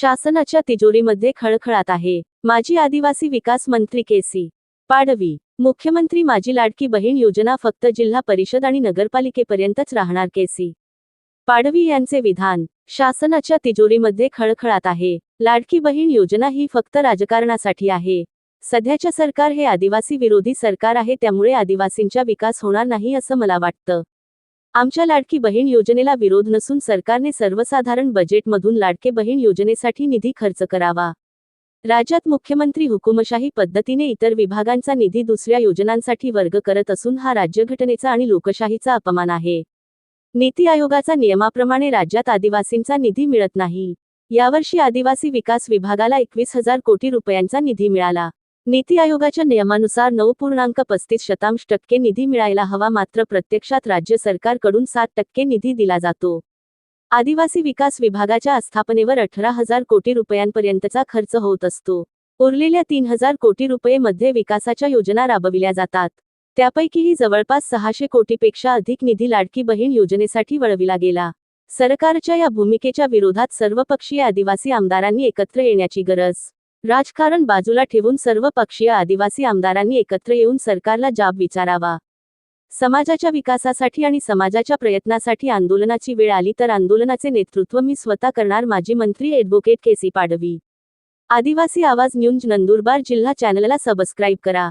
शासनाच्या तिजोरीमध्ये खळखळात आहे. माजी आदिवासी विकास मंत्री केसी पाडवी मुख्यमंत्री माझी लाडकी बहीण योजना फक्त जिल्हा परिषद आणि नगरपालिकेपर्यंतच राहणार केसी पाडवी यांचे विधान शासनाच्या तिजोरीमध्ये खळखळात आहे. लाडकी बहीण योजना ही फक्त राजकारणासाठी आहे. सध्याच्या सरकार हे आदिवासी विरोधी सरकार आहे त्यामुळे आदिवासींचा विकास होणार नाही असं मला वाटतं. आमच्या लाडकी बहीण योजनेला विरोध नसून सरकारने सर्वसाधारण बजेटमधून लाडके बहीण योजनेसाठी निधी खर्च करावा. राज्यात मुख्यमंत्री हुकुमशाही पद्धतीने इतर विभागांचा निधी दुसऱ्या योजनांसाठी वर्ग करत असून हा राज्यघटनेचा आणि लोकशाहीचा अपमान आहे. नीती आयोगाचा नियमाप्रमाणे राज्यात आदिवासींचा निधी मिळत नाही. यावर्षी आदिवासी विकास विभागाला एकवीस हजार कोटी रुपयांचा निधी मिळाला. नीती आयोगाच्या नियमानुसार नऊ पूर्णांक पस्तीस शतांश टक्के निधी मिळायला हवा मात्र प्रत्यक्षात राज्य सरकारकडून सात टक्के निधी दिला जातो. आदिवासी विकास विभागाच्या आस्थापनेवर अठरा हजार कोटी रुपयांपर्यंतचा खर्च होत असतो. उरलेल्या तीन हजार कोटी रुपये मध्ये विकासाच्या योजना राबविल्या जातात. त्यापैकीही जवळपास सहाशे कोटीपेक्षा अधिक निधी लाडकी बहीण योजनेसाठी वळविला गेला. सरकारच्या या भूमिकेच्या विरोधात सर्वपक्षीय आदिवासी आमदारांनी एकत्र येण्याची गरज राजकारण बाजूला ठेवून सर्व पक्षीय आदिवासी आमदारांनी एकत्र येऊन सरकारला जाब विचारावा. समाजाच्या विकासासाठी आणि समाजाच्या प्रयत्नासाठी आंदोलनाची वेळ आली तर आंदोलनाचे नेतृत्व मी स्वतः करणार माजी मंत्री ॲडव्होकेट केसी पाडवी. आदिवासी आवाज न्यूज नंदुरबार जिल्हा चॅनलला सबस्क्राईब करा.